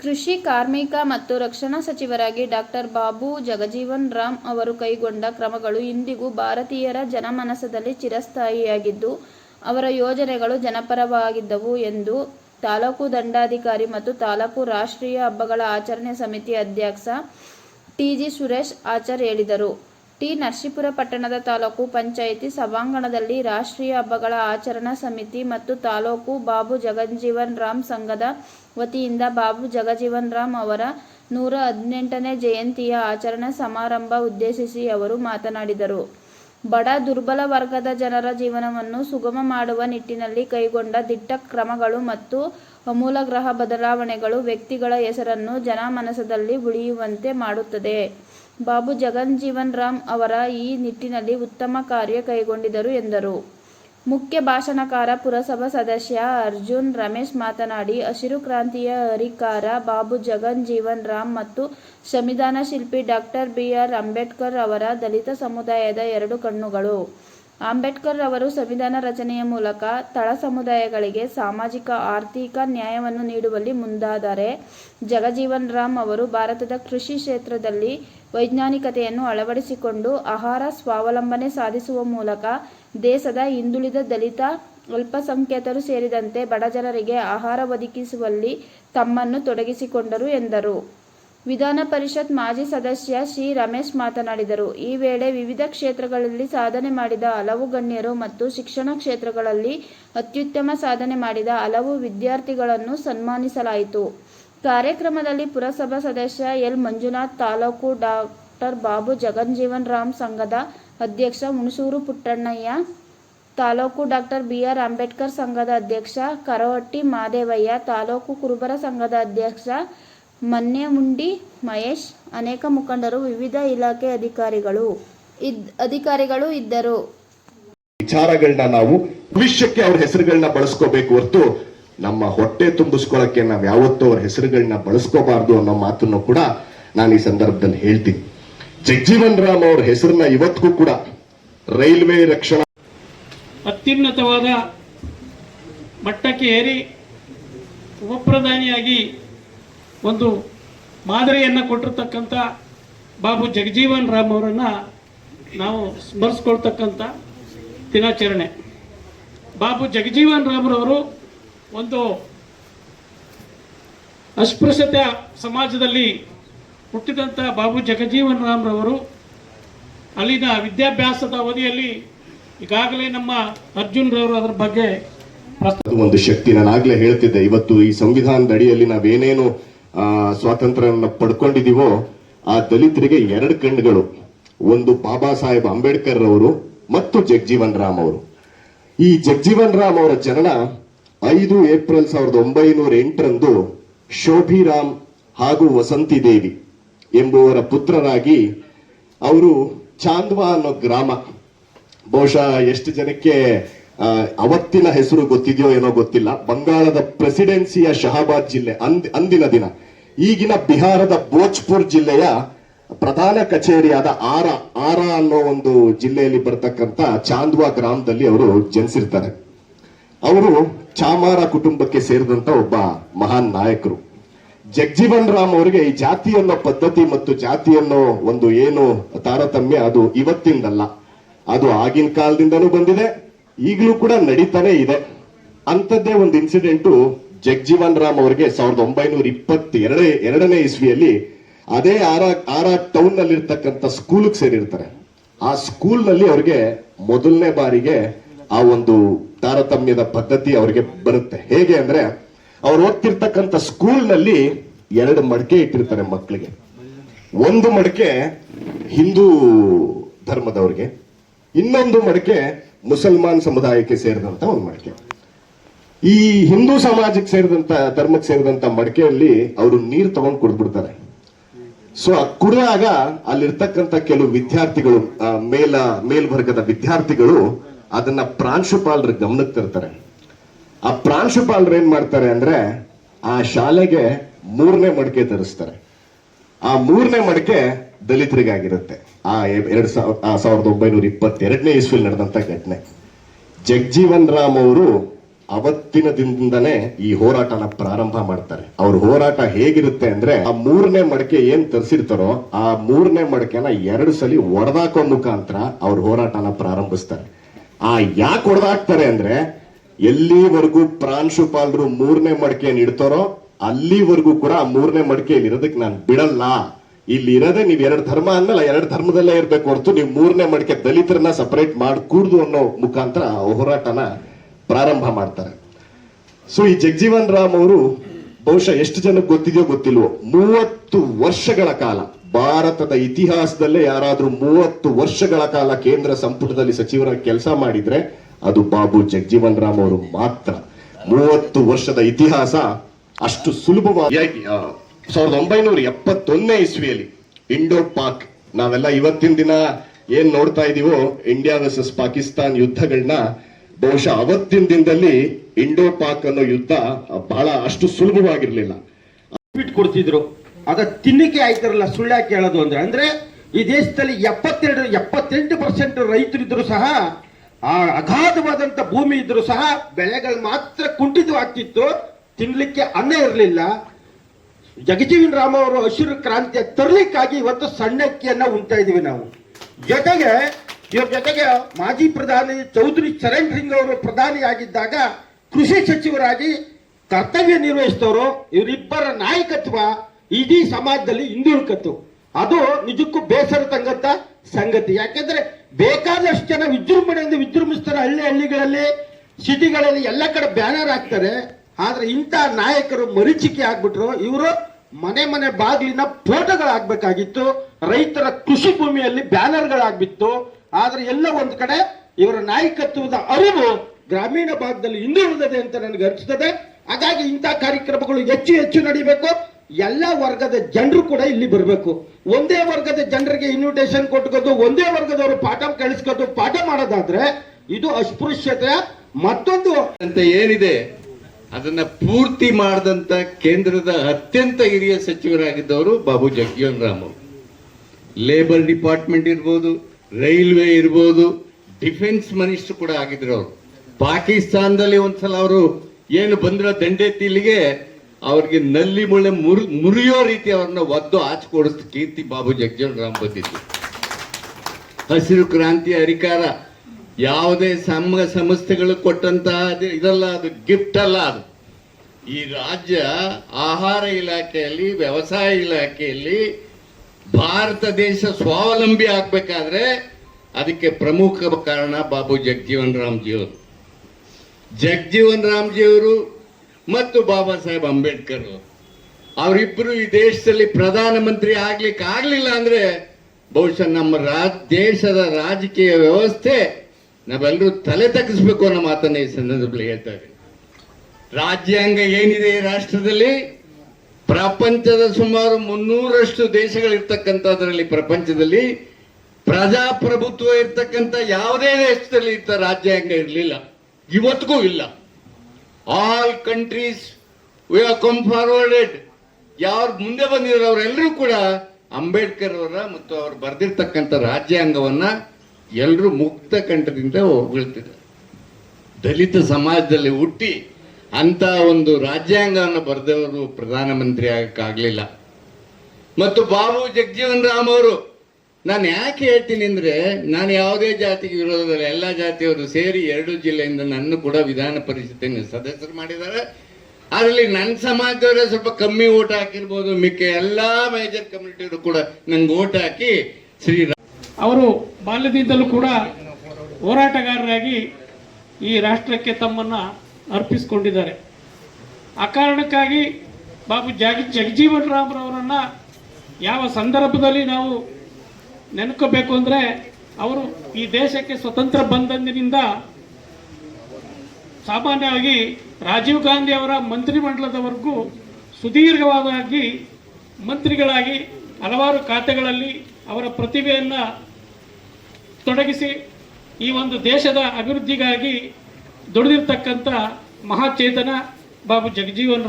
ಕೃಷಿ ಕಾರ್ಮಿಕ ಮತ್ತು ರಕ್ಷಣಾ ಸಚಿವರಾಗಿ ಡಾಕ್ಟರ್ ಬಾಬು ಜಗಜೀವನ್ ರಾಮ್ ಅವರು ಕೈಗೊಂಡ ಕ್ರಮಗಳು ಇಂದಿಗೂ ಭಾರತೀಯರ ಜನಮನಸದಲ್ಲಿ ಚಿರಸ್ಥಾಯಿಯಾಗಿದ್ದು, ಅವರ ಯೋಜನೆಗಳು ಜನಪರವಾಗಿದ್ದವು ಎಂದು ತಾಲೂಕು ದಂಡಾಧಿಕಾರಿ ಮತ್ತು ತಾಲೂಕು ರಾಷ್ಟ್ರೀಯ ಹಬ್ಬಗಳ ಆಚರಣೆ ಸಮಿತಿ ಅಧ್ಯಕ್ಷ ಟಿಜಿ ಸುರೇಶ್ ಆಚಾರ್ ಹೇಳಿದರು. ಟಿ ನರಸೀಪುರ ಪಟ್ಟಣದ ತಾಲೂಕು ಪಂಚಾಯಿತಿ ಸಭಾಂಗಣದಲ್ಲಿ ರಾಷ್ಟ್ರೀಯ ಹಬ್ಬಗಳ ಆಚರಣಾ ಸಮಿತಿ ಮತ್ತು ತಾಲೂಕು ಬಾಬು ಜಗಜೀವನ್ ರಾಮ್ ಸಂಘದ ವತಿಯಿಂದ ಬಾಬು ಜಗಜೀವನ್ ರಾಮ್ ಅವರ ನೂರ ಹದಿನೆಂಟನೇ ಜಯಂತಿಯ ಆಚರಣಾ ಸಮಾರಂಭ ಉದ್ದೇಶಿಸಿ ಅವರು ಮಾತನಾಡಿದರು. ಬಡ ದುರ್ಬಲ ವರ್ಗದ ಜನರ ಜೀವನವನ್ನು ಸುಗಮ ಮಾಡುವ ನಿಟ್ಟಿನಲ್ಲಿ ಕೈಗೊಂಡ ದಿಟ್ಟ ಕ್ರಮಗಳು ಮತ್ತು ಅಮೂಲಗ್ರಹ ಬದಲಾವಣೆಗಳು ವ್ಯಕ್ತಿಗಳ ಹೆಸರನ್ನು ಜನಮಾನಸದಲ್ಲಿ ಉಳಿಯುವಂತೆ ಮಾಡುತ್ತದೆ. ಬಾಬು ಜಗಜೀವನ್ ರಾಮ್ ಅವರ ಈ ನಿಟ್ಟಿನಲ್ಲಿ ಉತ್ತಮ ಕಾರ್ಯ ಕೈಗೊಂಡಿದ್ದರು ಎಂದರು. ಮುಖ್ಯ ಭಾಷಣಕಾರ ಪುರಸಭಾ ಸದಸ್ಯ ಅರ್ಜುನ್ ರಮೇಶ್ ಮಾತನಾಡಿ, ಹಸಿರು ಕ್ರಾಂತಿಯ ಹರಿಕಾರ ಬಾಬು ಜಗನ್ ಜೀವನ್ ರಾಮ್ ಮತ್ತು ಸಂವಿಧಾನ ಶಿಲ್ಪಿ ಡಾಕ್ಟರ್ ಬಿ ಆರ್ ಅಂಬೇಡ್ಕರ್ ಅವರ ದಲಿತ ಸಮುದಾಯದ ಎರಡು ಕಣ್ಣುಗಳು. ಅಂಬೇಡ್ಕರ್ ಅವರು ಸಂವಿಧಾನ ರಚನೆಯ ಮೂಲಕ ತಳ ಸಮುದಾಯಗಳಿಗೆ ಸಾಮಾಜಿಕ, ಆರ್ಥಿಕ ನ್ಯಾಯವನ್ನು ನೀಡುವಲ್ಲಿ ಮುಂದಾದರೆ ಜಗಜೀವನ್ ರಾಮ್ ಅವರು ಭಾರತದ ಕೃಷಿ ಕ್ಷೇತ್ರದಲ್ಲಿ ವೈಜ್ಞಾನಿಕತೆಯನ್ನು ಅಳವಡಿಸಿಕೊಂಡು ಆಹಾರ ಸ್ವಾವಲಂಬನೆ ಸಾಧಿಸುವ ಮೂಲಕ ದೇಶದ ಹಿಂದುಳಿದ ದಲಿತ, ಅಲ್ಪಸಂಖ್ಯಾತರು ಸೇರಿದಂತೆ ಬಡಜನರಿಗೆ ಆಹಾರ ಒದಗಿಸುವಲ್ಲಿ ತಮ್ಮನ್ನು ತೊಡಗಿಸಿಕೊಂಡರು ಎಂದರು. ವಿಧಾನ ಪರಿಷತ್ ಮಾಜಿ ಸದಸ್ಯ ಶ್ರೀ ರಮೇಶ್ ಮಾತನಾಡಿದರು. ಈ ವೇಳೆ ವಿವಿಧ ಕ್ಷೇತ್ರಗಳಲ್ಲಿ ಸಾಧನೆ ಮಾಡಿದ ಹಲವು ಗಣ್ಯರು ಮತ್ತು ಶಿಕ್ಷಣ ಕ್ಷೇತ್ರಗಳಲ್ಲಿ ಅತ್ಯುತ್ತಮ ಸಾಧನೆ ಮಾಡಿದ ಹಲವು ವಿದ್ಯಾರ್ಥಿಗಳನ್ನು ಸನ್ಮಾನಿಸಲಾಯಿತು. ಕಾರ್ಯಕ್ರಮದಲ್ಲಿ ಪುರಸಭಾ ಸದಸ್ಯ ಎಲ್. ಮಂಜುನಾಥ್, ತಾಲೂಕು ಡಾಕ್ಟರ್ ಬಾಬು ಜಗನ್ಜೀವನ್ ರಾಮ್ ಸಂಘದ ಅಧ್ಯಕ್ಷ Hunsur Puttannaiah, taluk doctor B. R. Ambedkar ಸಂಘದ ಅಧ್ಯಕ್ಷ ಕರವಟ್ಟಿ ಮಾದೇವಯ್ಯ, ತಾಲೂಕು ಕುರುಬರ ಸಂಘದ ಅಧ್ಯಕ್ಷ ಮನ್ಯಮುಂಡಿ ಮಹೇಶ್ ಅನೇಕ ಮುಖಂಡರು ವಿವಿಧ ಇಲಾಖೆ ಅಧಿಕಾರಿಗಳು ಇದ್ ಅಧಿಕಾರಿಗಳು ಇದ್ದರು. ವಿಚಾರಗಳನ್ನ ನಾವು ಭವಿಷ್ಯಕ್ಕೆ ಅವ್ರ ಹೆಸರುಗಳನ್ನ ಬಳಸ್ಕೋಬೇಕು ಹೊರತು ನಮ್ಮ ಹೊಟ್ಟೆ ತುಂಬಿಸ್ಕೊಳಕ್ಕೆ ನಾವ್ ಯಾವತ್ತೂ ಅವ್ರ ಹೆಸರುಗಳನ್ನ ಬಳಸ್ಕೋಬಾರ್ದು ಅನ್ನೋ ಮಾತನ್ನು ಕೂಡ ನಾನು ಈ ಸಂದರ್ಭದಲ್ಲಿ ಹೇಳ್ತೀನಿ. ಜಗಜೀವನ್ ರಾಮ್ ಅವ್ರ ಹೆಸರನ್ನ ಇವತ್ತಿಗೂ ಕೂಡ ರೈಲ್ವೆ ರಕ್ಷಣಾ ಅತ್ಯುನ್ನತವಾದ ಮಟ್ಟಕ್ಕೆ ಏರಿ ಉಪಪ್ರಧಾನಿಯಾಗಿ ಒಂದು ಮಾದರಿಯನ್ನು ಕೊಟ್ಟಿರ್ತಕ್ಕಂಥ ಬಾಬು ಜಗಜೀವನ್ ರಾಮ್ ಅವರನ್ನು ನಾವು ಸ್ಮರಿಸ್ಕೊಳ್ತಕ್ಕಂಥ ದಿನಾಚರಣೆ. ಬಾಬು ಜಗಜೀವನ್ ರಾಮ್ರವರು ಒಂದು ಅಸ್ಪೃಶ್ಯತೆ ಸಮಾಜದಲ್ಲಿ ಹುಟ್ಟಿದಂಥ ಬಾಬು ಜಗಜೀವನ್ ರಾಮ್ರವರು ಅಲ್ಲಿನ ವಿದ್ಯಾಭ್ಯಾಸದ ಅವಧಿಯಲ್ಲಿ ಈಗಾಗಲೇ ನಮ್ಮ ಅರ್ಜುನ್ ರವರು ಅದರ ಬಗ್ಗೆ ಒಂದು ಶಕ್ತಿ ನಾನು ಆಗ್ಲೇ ಹೇಳ್ತಿದ್ದೆ. ಇವತ್ತು ಈ ಸಂವಿಧಾನದ ಅಡಿಯಲ್ಲಿ ನಾವೇನೇನು ಸ್ವಾತಂತ್ರ್ಯವನ್ನ ಪಡ್ಕೊಂಡಿದ್ದೀವೋ, ಆ ದಲಿತರಿಗೆ ಎರಡು ಕಣ್ಣುಗಳು. ಒಂದು ಬಾಬಾ ಸಾಹೇಬ್ ಅಂಬೇಡ್ಕರ್ ಅವರು ಮತ್ತು ಜಗಜೀವನ್ ರಾಮ್ ಅವರು. ಈ ಜಗಜೀವನ್ ರಾಮ್ ಅವರ ಜನನ ಐದು ಏಪ್ರಿಲ್ ಸಾವಿರದ ಒಂಬೈನೂರ ಎಂಟರಂದು ಶೋಭಿರಾಮ್ ಹಾಗೂ ವಸಂತಿ ದೇವಿ ಎಂಬುವರ ಪುತ್ರರಾಗಿ ಅವರು ಚಾಂದ್ವಾ ಅನ್ನೋ ಗ್ರಾಮ. ಬಹುಶಃ ಎಷ್ಟು ಜನಕ್ಕೆ ಅವತ್ತಿನ ಹೆಸರು ಗೊತ್ತಿದೆಯೋ ಏನೋ ಗೊತ್ತಿಲ್ಲ. ಬಂಗಾಳದ ಪ್ರೆಸಿಡೆನ್ಸಿಯ ಶಹಾಬಾದ್ ಜಿಲ್ಲೆ ಅಂದ್- ಅಂದಿನ ದಿನ. ಈಗಿನ ಬಿಹಾರದ ಭೋಜ್ಪುರ್ ಜಿಲ್ಲೆಯ ಪ್ರಧಾನ ಕಚೇರಿಯಾದ ಆರ ಆರ ಅನ್ನೋ ಒಂದು ಜಿಲ್ಲೆಯಲ್ಲಿ ಬರ್ತಕ್ಕಂತ ಚಾಂದ್ವಾ ಗ್ರಾಮದಲ್ಲಿ ಅವರು ಜನಿಸಿರ್ತಾರೆ. ಅವರು ಚಾಮಾರ ಕುಟುಂಬಕ್ಕೆ ಸೇರಿದಂತ ಒಬ್ಬ ಮಹಾನ್ ನಾಯಕರು. ಜಗಜೀವನ್ ರಾಮ್ ಅವರಿಗೆ ಈ ಜಾತಿ ಪದ್ಧತಿ ಮತ್ತು ಜಾತಿ ಅನ್ನೋ ಒಂದು ಏನು ತಾರತಮ್ಯ ಅದು ಇವತ್ತಿಂದಲ್ಲ. ಅದು ಆಗಿನ ಕಾಲದಿಂದನೂ ಬಂದಿದೆ, ಈಗಲೂ ಕೂಡ ನಡೀತಾನೆ ಇದೆ. ಅಂಥದ್ದೇ ಒಂದು ಇನ್ಸಿಡೆಂಟು ಜಗಜೀವನ್ ರಾಮ್ ಅವರಿಗೆ ಸಾವಿರದ ಒಂಬೈನೂರ ಇಪ್ಪತ್ತೆರಡೇ, ಎರಡನೇ ಇಸ್ವಿಯಲ್ಲಿ ಅದೇ ಆರ ಆರ ಟೌನ್ನಲ್ಲಿ ಇರ್ತಕ್ಕಂಥ ಸ್ಕೂಲ್ಗೆ ಸೇರಿರ್ತಾರೆ. ಆ ಸ್ಕೂಲ್ನಲ್ಲಿ ಅವ್ರಿಗೆ ಮೊದಲನೇ ಬಾರಿಗೆ ಆ ಒಂದು ತಾರತಮ್ಯದ ಪದ್ಧತಿ ಅವರಿಗೆ ಬರುತ್ತೆ. ಹೇಗೆ ಅಂದ್ರೆ, ಅವ್ರು ಓದ್ತಿರ್ತಕ್ಕಂಥ ಸ್ಕೂಲ್ನಲ್ಲಿ ಎರಡು ಮಡಕೆ ಇಟ್ಟಿರ್ತಾರೆ ಮಕ್ಕಳಿಗೆ ಒಂದು ಮಡಕೆ ಹಿಂದೂ ಧರ್ಮದವ್ರಿಗೆ, ಇನ್ನೊಂದು ಮಡಕೆ ಮುಸಲ್ಮಾನ್ ಸಮುದಾಯಕ್ಕೆ ಸೇರಿದಂತ ಒಂದು ಮಡಕೆ. ಈ ಹಿಂದೂ ಸಮಾಜಕ್ಕೆ ಸೇರಿದಂತ, ಧರ್ಮಕ್ಕೆ ಸೇರಿದಂತ ಮಡಕೆಯಲ್ಲಿ ಅವರು ನೀರು ತಗೊಂಡು ಕುಡಿದ್ಬಿಡ್ತಾರೆ. ಸೊ ಕುಡಿದಾಗ ಅಲ್ಲಿರ್ತಕ್ಕಂತ ಕೆಲವು ವಿದ್ಯಾರ್ಥಿಗಳು ಮೇಲ, ಮೇಲ್ವರ್ಗದ ವಿದ್ಯಾರ್ಥಿಗಳು ಅದನ್ನ ಪ್ರಾಂಶುಪಾಲರ ಗಮನಕ್ಕೆ ತರ್ತಾರೆ. ಆ ಪ್ರಾಂಶುಪಾಲರು ಏನ್ ಮಾಡ್ತಾರೆ ಅಂದ್ರೆ ಆ ಶಾಲೆಗೆ ಮೂರನೇ ಮಡಿಕೆ ತರಿಸ್ತಾರೆ. ಆ ಮೂರನೇ ಮಡಿಕೆ ದಲಿತರಿಗಾಗಿರುತ್ತೆ. ಆ ಎರಡ್ ಸಾವಿರ ಆ ಸಾವಿರದ ಒಂಬೈನೂರ ಇಪ್ಪತ್ತೆರಡನೇ ಇಸ್ವಿಲ್ ನಡೆದಂತ ಘಟನೆ. ಜಗಜೀವನ್ ರಾಮ್ ಅವರು ಅವತ್ತಿನ ದಿನದಿಂದನೇ ಈ ಹೋರಾಟನ ಪ್ರಾರಂಭ ಮಾಡ್ತಾರೆ. ಅವ್ರ ಹೋರಾಟ ಹೇಗಿರುತ್ತೆ ಅಂದ್ರೆ ಆ ಮೂರನೇ ಮಡಕೆ ಏನ್ ತರಿಸಿರ್ತಾರೋ ಆ ಮೂರನೇ ಮಡಕೆನ ಎರಡು ಸಲಿ ಒಡೆದಾಕೋ ಮುಖಾಂತರ ಅವ್ರ ಹೋರಾಟನ ಪ್ರಾರಂಭಿಸ್ತಾರೆ. ಆ ಯಾಕೆ ಹೊಡೆದಾಕ್ತಾರೆ ಅಂದ್ರೆ ಎಲ್ಲಿವರೆಗೂ ಪ್ರಾಂಶುಪಾಲರು ಮೂರನೇ ಮಡಕೆಯನ್ನು ಇಡ್ತಾರೋ ಅಲ್ಲಿವರೆಗೂ ಕೂಡ ಆ ಮೂರನೇ ಮಡಕೆಯಲ್ಲಿ ಇರೋದಕ್ಕೆ ನಾನು ಬಿಡಲ್ಲ. ಇಲ್ಲಿ ಇರೋದೇ ನೀವ್ ಎರಡು ಧರ್ಮ ಅಂದಲ್ಲ ಎರಡು ಧರ್ಮದಲ್ಲೇ ಇರಬೇಕು ಹೊರತು ನೀವು ಮೂರನೇ ಮಡಿಕೆ ದಲಿತರನ್ನ ಸಪರೇಟ್ ಮಾಡಕೂಡ್ದು ಅನ್ನೋ ಮುಖಾಂತರ ಹೋರಾಟನ ಪ್ರಾರಂಭ ಮಾಡ್ತಾರೆ. ಸೊ ಈ ಜಗಜೀವನ್ ರಾಮ್ ಅವರು ಬಹುಶಃ ಎಷ್ಟು ಜನಕ್ಕೆ ಗೊತ್ತಿದೆಯೋ ಗೊತ್ತಿಲ್ವೋ, ಮೂವತ್ತು ವರ್ಷಗಳ ಕಾಲ, ಭಾರತದ ಇತಿಹಾಸದಲ್ಲೇ ಯಾರಾದ್ರೂ ಮೂವತ್ತು ವರ್ಷಗಳ ಕಾಲ ಕೇಂದ್ರ ಸಂಪುಟದಲ್ಲಿ ಸಚಿವರ ಕೆಲಸ ಮಾಡಿದ್ರೆ, ಅದು ಬಾಬು ಜಗಜೀವನ್ ರಾಮ್ ಅವರು ಮಾತ್ರ. ಮೂವತ್ತು ವರ್ಷದ ಇತಿಹಾಸ ಅಷ್ಟು ಸುಲಭವಾಗಿ ಸಾವಿರದ ಒಂಬೈನೂರ ಎಪ್ಪತ್ತೊಂದನೇ ಇಸ್ವಿಯಲ್ಲಿ ಇಂಡೋ ಪಾಕ್, ನಾವೆಲ್ಲ ಇವತ್ತಿನ ದಿನ ಏನ್ ನೋಡ್ತಾ ಇದೀವೋ, ಇಂಡಿಯಾ ವರ್ಸಸ್ ಪಾಕಿಸ್ತಾನ್ ಯುದ್ಧಗಳನ್ನ ಬಹುಶಃ ಅವತ್ತಿನ ದಿನದಲ್ಲಿ ಇಂಡೋ ಪಾಕ್ ಅನ್ನೋ ಯುದ್ಧ ಬಹಳ ಅಷ್ಟು ಸುಲಭವಾಗಿರ್ಲಿಲ್ಲ. ಬಿಟ್ಟು ಕೊಡ್ತಿದ್ರು ಅದ ತಿನ್ನಿಕೆ ಆಯ್ತಾರಲ್ಲ ಸುಳ್ಳ್ಯಾಕೆ ಹೇಳೋದು ಅಂದ್ರೆ ಅಂದ್ರೆ ಈ ದೇಶದಲ್ಲಿ ಎಪ್ಪತ್ತೆರಡು, ಎಪ್ಪತ್ತೆಂಟು ಪರ್ಸೆಂಟ್ ರೈತರಿದ್ರು ಸಹ, ಆ ಅಗಾಧವಾದಂತ ಭೂಮಿ ಇದ್ರು ಸಹ ಬೆಳೆಗಳು ಮಾತ್ರ ಕುಂಠಿತವಾಗ್ತಿತ್ತು, ತಿನ್ಲಿಕ್ಕೆ ಅನ್ನ ಇರಲಿಲ್ಲ. ಜಗಜೀವನ್ ರಾಮ ಅವರು ಹಸಿರು ಕ್ರಾಂತಿಯ ತರಲಿಕ್ಕಾಗಿ ಇವತ್ತು ಸಣ್ಣಕ್ಕಿಯನ್ನ ಉಂಟಾ ಇದೀವಿ ನಾವು. ಜೊತೆಗೆ ಇವ್ರ ಜೊತೆಗೆ ಮಾಜಿ ಪ್ರಧಾನಿ ಚೌಧರಿ ಚರಣ್ ಸಿಂಗ್ ಅವರು ಪ್ರಧಾನಿಯಾಗಿದ್ದಾಗ ಕೃಷಿ ಸಚಿವರಾಗಿ ಕರ್ತವ್ಯ ನಿರ್ವಹಿಸಿದವರು ಇವರಿಬ್ಬರ ನಾಯಕತ್ವ ಇಡೀ ಸಮಾಜದಲ್ಲಿ ಹಿಂದುಳುಕತ್ತು ಅದು ನಿಜಕ್ಕೂ ಬೇಸರ ತಂಗತ್ತ ಸಂಗತಿ. ಯಾಕೆಂದ್ರೆ ಬೇಕಾದಷ್ಟು ಜನ ವಿಜೃಂಭಣೆಯಿಂದ ವಿಜೃಂಭಿಸ್ತಾರೆ ಹಳ್ಳಿ ಹಳ್ಳಿಗಳಲ್ಲಿ, ಸಿಟಿಗಳಲ್ಲಿ ಎಲ್ಲ ಕಡೆ ಬ್ಯಾನರ್ ಹಾಕ್ತಾರೆ. ಆದ್ರೆ ಇಂಥ ನಾಯಕರು ಮರೀಚಿಕೆ ಆಗ್ಬಿಟ್ರು. ಇವರು ಮನೆ ಮನೆ ಬಾಗಿಲಿನ ಫೋಟೋಗಳಾಗಬೇಕಾಗಿತ್ತು. ರೈತರ ಕೃಷಿ ಭೂಮಿಯಲ್ಲಿ ಬ್ಯಾನರ್ಗಳಾಗ್ಬಿತ್ತು. ಆದ್ರೆ ಎಲ್ಲ ಒಂದ್ ಕಡೆ ಇವರ ನಾಯಕತ್ವದ ಅರಿವು ಗ್ರಾಮೀಣ ಭಾಗದಲ್ಲಿ ಹಿಂದುಳಿದದೆ ಅಂತ ನನಗೆ ಅನಿಸ್ತದೆ. ಹಾಗಾಗಿ ಇಂಥ ಕಾರ್ಯಕ್ರಮಗಳು ಹೆಚ್ಚು ಹೆಚ್ಚು ನಡಿಬೇಕು. ಎಲ್ಲ ವರ್ಗದ ಜನರು ಕೂಡ ಇಲ್ಲಿ ಬರಬೇಕು. ಒಂದೇ ವರ್ಗದ ಜನರಿಗೆ ಇನ್ವಿಟೇಷನ್ ಕೊಟ್ಕೊಂಡು ಒಂದೇ ವರ್ಗದವರು ಪಾಠ ಕಳಿಸ್ಕೊಂಡು ಪಾಠ ಮಾಡೋದಾದ್ರೆ ಇದು ಅಸ್ಪೃಶ್ಯತೆ. ಮತ್ತೊಂದು ಅಂತ ಏನಿದೆ, ಅದನ್ನ ಪೂರ್ತಿ ಮಾಡಿದಂತ ಕೇಂದ್ರದ ಅತ್ಯಂತ ಹಿರಿಯ ಸಚಿವರಾಗಿದ್ದವರು ಬಾಬು ಜಗಜೀವನ್ ರಾಮ್ ಲೇಬರ್ ಡಿಪಾರ್ಟ್ಮೆಂಟ್ ಇರ್ಬೋದು ರೈಲ್ವೆ ಇರ್ಬೋದು, ಡಿಫೆನ್ಸ್ ಮಿನಿಸ್ಟರ್ ಕೂಡ ಆಗಿದ್ರು ಅವರು. ಪಾಕಿಸ್ತಾನದಲ್ಲಿ ಒಂದ್ಸಲ ಅವರು ಏನು ಬಂದಿರೋ ದಂಡೆತ್ತಿಲಿಗೆ ಅವ್ರಿಗೆ ನಲ್ಲಿ ಮುಳ್ಳೆ ಮುರ್, ಮುರಿಯೋ ರೀತಿ ಅವ್ರನ್ನ ಒದ್ದು ಆಚೆ ಕೊಡಿಸ್ತು ಕೀರ್ತಿ ಬಾಬು ಜಗಜೀವನ್ ರಾಮ್ ಬಂದಿದ್ದು ಹಸಿರು ಕ್ರಾಂತಿ ಅಧಿಕಾರ, ಯಾವುದೇ ಸಮ ಸಂಸ್ಥೆಗಳು ಕೊಟ್ಟಂತಹ ಇದಲ್ಲ, ಅದು ಗಿಫ್ಟ್ ಅಲ್ಲ ಅದು. ಈ ರಾಜ್ಯ ಆಹಾರ ಇಲಾಖೆಯಲ್ಲಿ, ವ್ಯವಸಾಯ ಇಲಾಖೆಯಲ್ಲಿ ಭಾರತ ದೇಶ ಸ್ವಾವಲಂಬಿ ಆಗ್ಬೇಕಾದ್ರೆ ಅದಕ್ಕೆ ಪ್ರಮುಖ ಕಾರಣ ಬಾಬು ಜಗಜೀವನ್ ರಾಮ್ಜಿ ಅವರು ಜಗಜೀವನ್ ರಾಮ್ಜಿ ಅವರು ಮತ್ತು ಬಾಬಾ ಸಾಹೇಬ್ ಅಂಬೇಡ್ಕರ್ ಅವರು. ಅವರಿಬ್ಬರು ಈ ದೇಶದಲ್ಲಿ ಪ್ರಧಾನಮಂತ್ರಿ ಆಗ್ಲಿಕ್ಕೆ ಆಗ್ಲಿಲ್ಲ ಅಂದ್ರೆ ಬಹುಶಃ ನಮ್ಮ ರಾಜ್ ದೇಶದ ರಾಜಕೀಯ ವ್ಯವಸ್ಥೆ ನಾವೆಲ್ಲರೂ ತಲೆ ತಗ್ಗಿಸ್ಬೇಕು ಅನ್ನೋ ಮಾತನ್ನ ಈ ಸಂದರ್ಭದಲ್ಲಿ ಹೇಳ್ತಾ ಇದ್ದೀನಿ. ರಾಜ್ಯಾಂಗ ಏನಿದೆ ಈ ರಾಷ್ಟ್ರದಲ್ಲಿ? ಪ್ರಪಂಚದ ಸುಮಾರು ಮುನ್ನೂರಷ್ಟು ದೇಶಗಳಿರ್ತಕ್ಕಂಥದ್ರಲ್ಲಿ, ಪ್ರಪಂಚದಲ್ಲಿ ಪ್ರಜಾಪ್ರಭುತ್ವ ಇರ್ತಕ್ಕಂಥ ಯಾವುದೇ ದೇಶದಲ್ಲಿ ಇಂಥ ರಾಜ್ಯಾಂಗ ಇರಲಿಲ್ಲ. ಇವತ್ತಿಗೂ ಇಲ್ಲ. All countries we are come forwarded ಯಾರು ಮುಂದೆ ಬಂದಿರೋರೆಲ್ಲರೂ ಕೂಡ ಅಂಬೇಡ್ಕರ್ ಅವರ ಮತ್ತು ಅವರು ಬರೆದಿರ್ತಕ್ಕಂಥ ರಾಜ್ಯಾಂಗವನ್ನ ಎಲ್ಲರೂ ಮುಕ್ತ ಕಂಠದಿಂದ ಹೊಗಳ್ತಿದ್ದಾರೆ ದಲಿತ ಸಮಾಜದಲ್ಲಿ ಹುಟ್ಟಿ ಅಂತ ಒಂದು ರಾಜ್ಯಾಂಗವನ್ನು ಬರೆದವರು ಪ್ರಧಾನಮಂತ್ರಿ ಆಗಕ್ಕಾಗಲಿಲ್ಲ ಮತ್ತು ಬಾಬು ಜಗಜೀವನ್ ರಾಮ್ ಅವರು, ನಾನು ಯಾಕೆ ಹೇಳ್ತೀನಿ ಅಂದರೆ, ನಾನು ಯಾವುದೇ ಜಾತಿಗೆ ವಿರೋಧದಲ್ಲ ಎಲ್ಲ ಜಾತಿಯವರು ಸೇರಿ ಎರಡು ಜಿಲ್ಲೆಯಿಂದ ನನ್ನ ಕೂಡ ವಿಧಾನ ಪರಿಷತ್ತಿನ ಸದಸ್ಯರು ಮಾಡಿದ್ದಾರೆ. ಅದರಲ್ಲಿ ನನ್ನ ಸಮಾಜದವರೇ ಸ್ವಲ್ಪ ಕಮ್ಮಿ ಓಟ್ ಹಾಕಿರ್ಬೋದು, ಮಿಕ್ಕ ಎಲ್ಲ ಮೇಜರ್ ಕಮ್ಯುನಿಟಿಯವರು ಕೂಡ ನಂಗೆ ಓಟ್ ಹಾಕಿ ಶ್ರೀ ಅವರು ಬಾಲ್ಯದಿಂದಲೂ ಕೂಡ ಹೋರಾಟಗಾರರಾಗಿ ಈ ರಾಷ್ಟ್ರಕ್ಕೆ ತಮ್ಮನ್ನ ಅರ್ಪಿಸಿಕೊಂಡಿದ್ದಾರೆ. ಆ ಕಾರಣಕ್ಕಾಗಿ ಬಾಬು ಜಗ, ಜಗಜೀವನ್ ರಾಮ್ರವರನ್ನ ಯಾವ ಸಂದರ್ಭದಲ್ಲಿ ನಾವು ನೆನ್ಕೋಬೇಕು ಅಂದರೆ ಅವರು ಈ ದೇಶಕ್ಕೆ ಸ್ವತಂತ್ರ ಬಂದಂದಿನಿಂದ ಸಾಮಾನ್ಯವಾಗಿ ರಾಜೀವ್ ಗಾಂಧಿ ಅವರ ಮಂತ್ರಿಮಂಡಲದವರೆಗೂ ಸುದೀರ್ಘವಾಗಿ ಮಂತ್ರಿಗಳಾಗಿ ಹಲವಾರು ಖಾತೆಗಳಲ್ಲಿ ಅವರ ಪ್ರತಿಭೆಯನ್ನು ತೊಡಗಿಸಿ ಈ ಒಂದು ದೇಶದ ಅಭಿವೃದ್ಧಿಗಾಗಿ ದುಡಿದಿರ್ತಕ್ಕಂಥ ಮಹಾಚೇತನ ಬಾಬು ಜಗಜೀವನ್